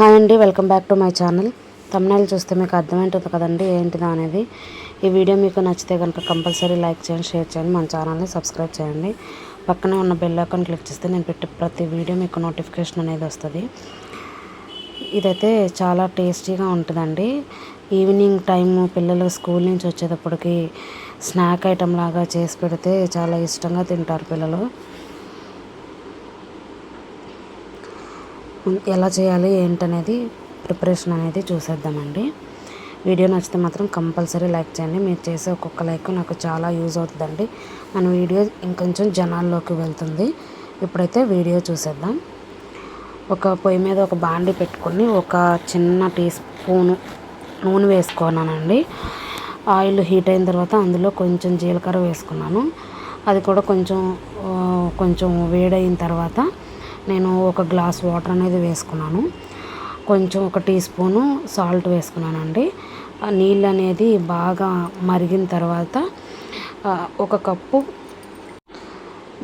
Hi అండి welcome back to my channel. Tamil Nadu చూస్తే మీకు అర్థమవుతుంది కదండి ఏంటిదా అనేది. ఈ వీడియో మీకు నచ్చితే కనుక కంపల్సరీ లైక్ చేయండి షేర్ చేయండి మన ఛానల్ని సబ్స్క్రైబ్ చేయండి. పక్కనే ఉన్న బెల్ ఐకాన్ క్లిక్ చేస్తే నేను పెట్టే ప్రతి వీడియో మీకు నోటిఫికేషన్ అనేది వస్తుంది. ఇదైతే చాలా టేస్టీగా ఉంటుందండి. ఈవినింగ్ టైము పిల్లలు స్కూల్ నుంచి వచ్చేటప్పటికి స్నాక్ ఐటెం లాగా చేసి పెడితే చాలా ఇష్టంగా తింటారు పిల్లలు. ఎలా చేయాలి ఏంటనేది ప్రిపరేషన్ అనేది చూసేద్దామండి. వీడియో నచ్చితే మాత్రం కంపల్సరీ లైక్ చేయండి. మీరు చేసే ఒక్కొక్క లైక్ నాకు చాలా యూజ్ అవుతుందండి. మన వీడియో ఇంకొంచెం జనాల్లోకి వెళ్తుంది. ఇప్పుడైతే వీడియో చూసేద్దాం. ఒక పొయ్యి మీద ఒక బాండి పెట్టుకొని ఒక చిన్న టీ స్పూను నూనె వేసుకున్నానండి. ఆయిల్ హీట్ అయిన తర్వాత అందులో కొంచెం జీలకర్ర వేసుకున్నాను. అది కూడా కొంచెం కొంచెం వేడైన తర్వాత నేను ఒక గ్లాస్ వాటర్ అనేది వేసుకున్నాను. కొంచెం ఒక టీ స్పూను సాల్ట్ వేసుకున్నానండి. ఆ నీళ్ళు అనేది బాగా మరిగిన తర్వాత ఒక కప్పు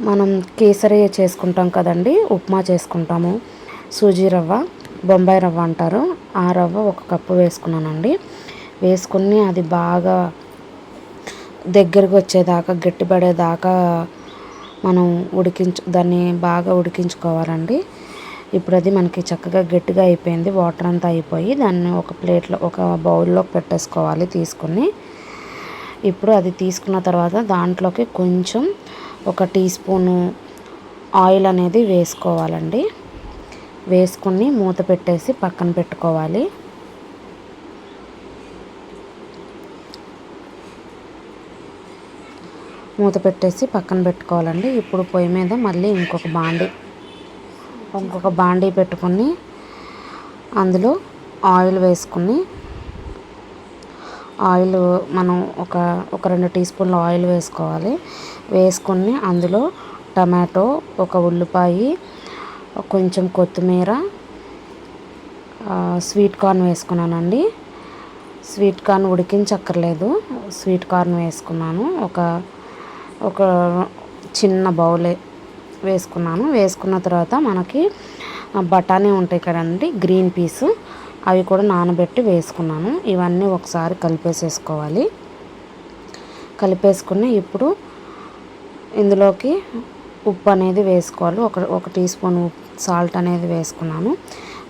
మనం కేసరి చేసుకుంటాం కదండి ఉప్మా చేసుకుంటాము. సూజీ రవ్వ బొంబాయి రవ్వ అంటారు. ఆ రవ్వ ఒక కప్పు వేసుకున్నానండి. వేసుకుని అది బాగా దగ్గరకు వచ్చేదాకా గట్టిపడేదాకా మనం ఉడికించు దాన్ని బాగా ఉడికించుకోవాలండి. ఇప్పుడు అది మనకి చక్కగా గట్టిగా అయిపోయింది. వాటర్ అంతా అయిపోయి దాన్ని ఒక ప్లేట్లో ఒక బౌల్లో పెట్టేసుకోవాలి తీసుకుని. ఇప్పుడు అది తీసుకున్న తర్వాత దాంట్లోకి కొంచెం ఒక టీ స్పూను ఆయిల్ అనేది వేసుకోవాలండి. వేసుకుని మూత పెట్టేసి పక్కన పెట్టుకోవాలి. మూత పెట్టేసి పక్కన పెట్టుకోవాలండి. ఇప్పుడు పొయ్యి మీద మళ్ళీ ఇంకొక బాండీ ఇంకొక బాండీ పెట్టుకుని అందులో ఆయిల్ వేసుకుని ఆయిల్ మనం ఒక ఒక రెండు టీ స్పూన్ల ఆయిల్ వేసుకోవాలి. వేసుకుని అందులో టమాటో ఒక ఉల్లిపాయ కొంచెం కొత్తిమీర స్వీట్ కార్న్ వేసుకున్నానండి. స్వీట్ కార్న్ ఉడికించక్కర్లేదు. స్వీట్ కార్న్ వేసుకున్నాను. ఒక ఒక చిన్న బౌలే వేసుకున్నాను. వేసుకున్న తర్వాత మనకి బఠానీ ఉంటాయి కదండి గ్రీన్ పీస్. అవి కూడా నానబెట్టి వేసుకున్నాను. ఇవన్నీ ఒకసారి కలిపేసేసుకోవాలి. కలిపేసుకుని ఇప్పుడు ఇందులోకి ఉప్పు అనేది వేసుకోవాలి. ఒక ఒక టీ స్పూన్ సాల్ట్ అనేది వేసుకున్నాను.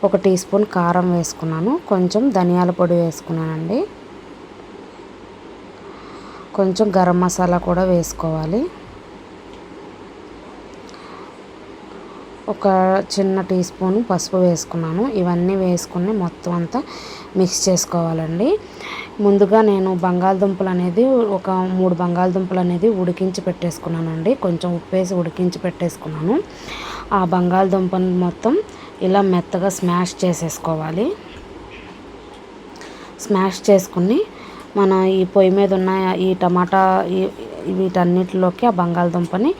ఒక టీ స్పూన్ కారం వేసుకున్నాను. కొంచెం ధనియాల పొడి వేసుకున్నానండి. కొంచెం గరం మసాలా కూడా వేసుకోవాలి. ఒక చిన్న టీ స్పూన్ పసుపు వేసుకున్నాను. ఇవన్నీ వేసుకుని మొత్తం అంతా మిక్స్ చేసుకోవాలండి. ముందుగా నేను బంగాళదుంపలు అనేది ఒక మూడు బంగాళదుంపలు అనేది ఉడికించి పెట్టేసుకున్నానండి. కొంచెం ఉప్పేసి ఉడికించి పెట్టేసుకున్నాను. ఆ బంగాళదుంపను మొత్తం ఇలా మెత్తగా స్మాష్ చేసేసుకోవాలి. స్మాష్ చేసుకుని మన ఈ పొయ్యి మీద ఉన్న ఈ టమాటా వీటన్నిటిలోకి ఆ బంగాళదుంపని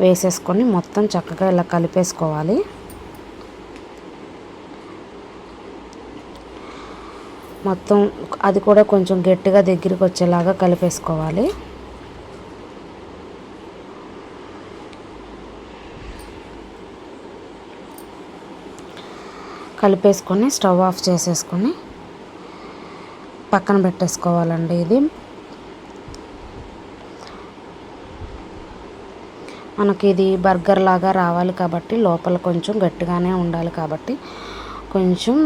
వేసేసుకొని మొత్తం చక్కగా ఇలా కలిపేసుకోవాలి. మొత్తం అది కూడా కొంచెం గట్టిగా దగ్గరికి వచ్చేలాగా కలిపేసుకోవాలి. కలిపేసుకొని స్టవ్ ఆఫ్ చేసేసుకొని పక్కన పెట్టేసుకోవాలండి ఇది. మనకి ఇది బర్గర్ లాగా రావాలి కాబట్టి లోపల కొంచెం గట్టిగానే ఉండాలి కాబట్టి కొంచెం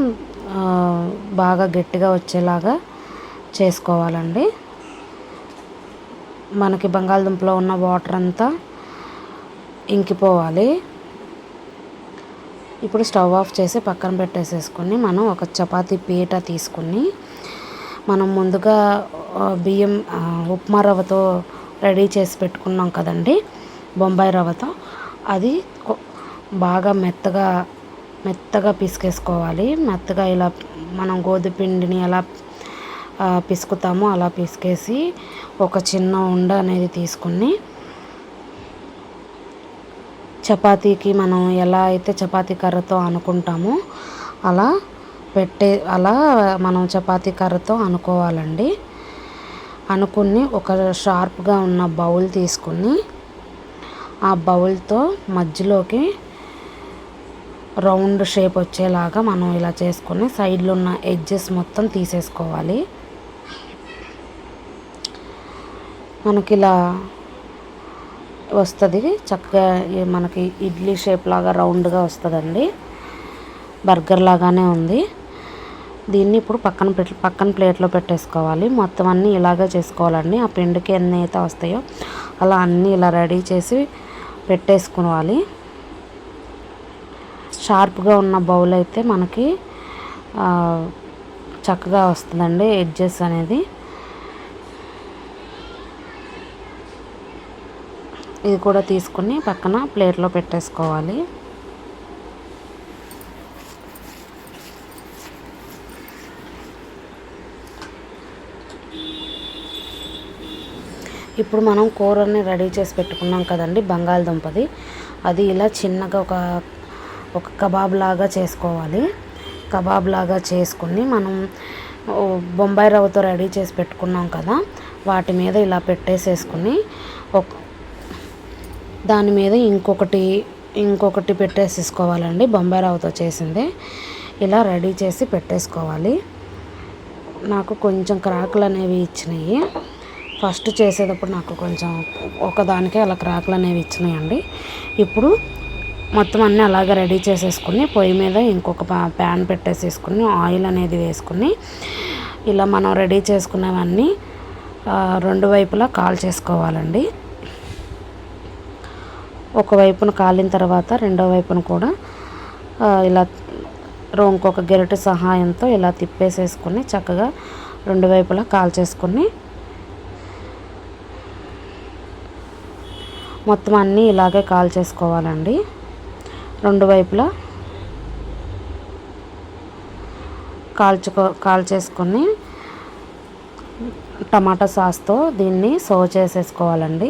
బాగా గట్టిగా వచ్చేలాగా చేసుకోవాలండి. మనకి బంగాళదుంపలో ఉన్న వాటర్ అంతా ఇంకిపోవాలి. ఇప్పుడు స్టవ్ ఆఫ్ చేసి పక్కన పెట్టేసేసుకొని మనం ఒక చపాతీ పీట తీసుకుని మనం ముందుగా బియ్యం ఉప్మా రవ్వతో రెడీ చేసి పెట్టుకున్నాం కదండి బొంబాయి రవ్వతో. అది బాగా మెత్తగా మెత్తగా పిసికేసుకోవాలి. మెత్తగా ఇలా మనం గోధుమ పిండిని ఎలా పిసుకుతామో అలా పిసికేసి ఒక చిన్న ఉండ అనేది తీసుకుని చపాతీకి మనం ఎలా అయితే చపాతీ కర్రతో అనుకుంటామో అలా పెట్టే అలా మనం చపాతీ కర్రతో అనుకోవాలండి. అనుకుని ఒక షార్ప్గా ఉన్న బౌల్ తీసుకుని ఆ బౌల్తో మధ్యలోకి రౌండ్ షేప్ వచ్చేలాగా మనం ఇలా చేసుకొని సైడ్లో ఉన్న ఎడ్జెస్ మొత్తం తీసేసుకోవాలి. మనకి ఇలా వస్తుంది చక్కగా మనకి ఇడ్లీ షేప్ లాగా రౌండ్గా వస్తుందండి. బర్గర్ లాగానే ఉంది. దీన్ని ఇప్పుడు పక్కన పక్కన ప్లేట్లో పెట్టేసుకోవాలి. మొత్తం అన్నీ ఇలాగే చేసుకోవాలండి. ఆ పిండికి ఎన్ని అయితే వస్తాయో అలా అన్నీ ఇలా రెడీ చేసి పెట్టేసుకోవాలి. షార్ప్గా ఉన్న బౌల్ అయితే మనకి చక్కగా వస్తుందండి ఎడ్జెస్ అనేది. ఇది కూడా తీసుకుని పక్కన ప్లేట్లో పెట్టేసుకోవాలి. ఇప్పుడు మనం కూరని రెడీ చేసి పెట్టుకున్నాం కదండి బంగాళదుంపది. అది ఇలా చిన్నగా ఒక ఒక కబాబ్ లాగా చేసుకోవాలి. కబాబ్ లాగా చేసుకుని మనం బొంబాయి రవ్వతో రెడీ చేసి పెట్టుకున్నాం కదా వాటి మీద ఇలా పెట్టేసేసుకుని ఒక దాని మీద ఇంకొకటి ఇంకొకటి పెట్టేసేసుకోవాలండి బొంబాయి రవ్వతో చేసింది. ఇలా రెడీ చేసి పెట్టేసుకోవాలి. నాకు కొంచెం క్రాకులు అనేవి ఇచ్చినాయి. ఫస్ట్ చేసేటప్పుడు నాకు కొంచెం ఒకదానికే అలా క్రాకులు అనేవి ఇచ్చినాయండి. ఇప్పుడు మొత్తం అన్నీ అలాగే రెడీ చేసేసుకుని పొయ్యి మీద ఇంకొక పా- ప్యాన్ పెట్టేసేసుకుని ఆయిల్ అనేది వేసుకుని ఇలా మనం రెడీ చేసుకున్నవన్నీ రెండు వైపులా కాల్ చేసుకోవాలండి. ఒక వైపున కాలిన తర్వాత రెండో వైపున కూడా ఇలా రో- ఇంకొక గెరటి సహాయంతో ఇలా తిప్పేసేసుకుని చక్కగా రెండు వైపులా కాల్ చేసుకుని మొత్తం అన్నీ ఇలాగే కాల్ చేసుకోవాలండి. రెండు వైపులా కాల్చుకో కాల్చేసుకొని టమాటా సాస్తో దీన్ని సర్వ్ చేసేసుకోవాలండి.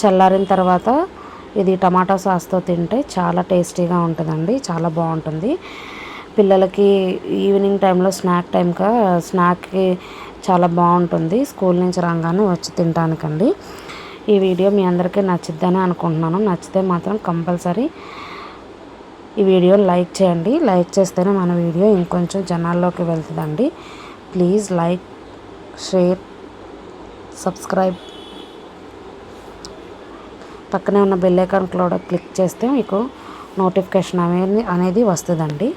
చల్లారిన తర్వాత ఇది టమాటా సాస్తో తింటే చాలా టేస్టీగా ఉంటుందండి చాలా బాగుంటుంది. పిల్లలకి ఈవినింగ్ టైంలో స్నాక్ టైంగా స్నాక్కి చాలా బాగుంటుంది. స్కూల్ నుంచి రాగానే వచ్చి తినడానికండి ఈ వీడియో మీ అందరికీ నచ్చిద్దని అనుకుంటున్నాను. నచ్చితే మాత్రం కంపల్సరీ ఈ వీడియో లైక్ చేయండి. లైక్ చేస్తేనే మన వీడియో ఇంకొంచెం జనాల్లోకి వెళ్తుందండి. Please like share subscribe. పక్కనే ఉన్న బెల్ ఐకాన్ కూడా క్లిక్ చేస్తే మీకు నోటిఫికేషన్ అనేది అనేది వస్తుందండి.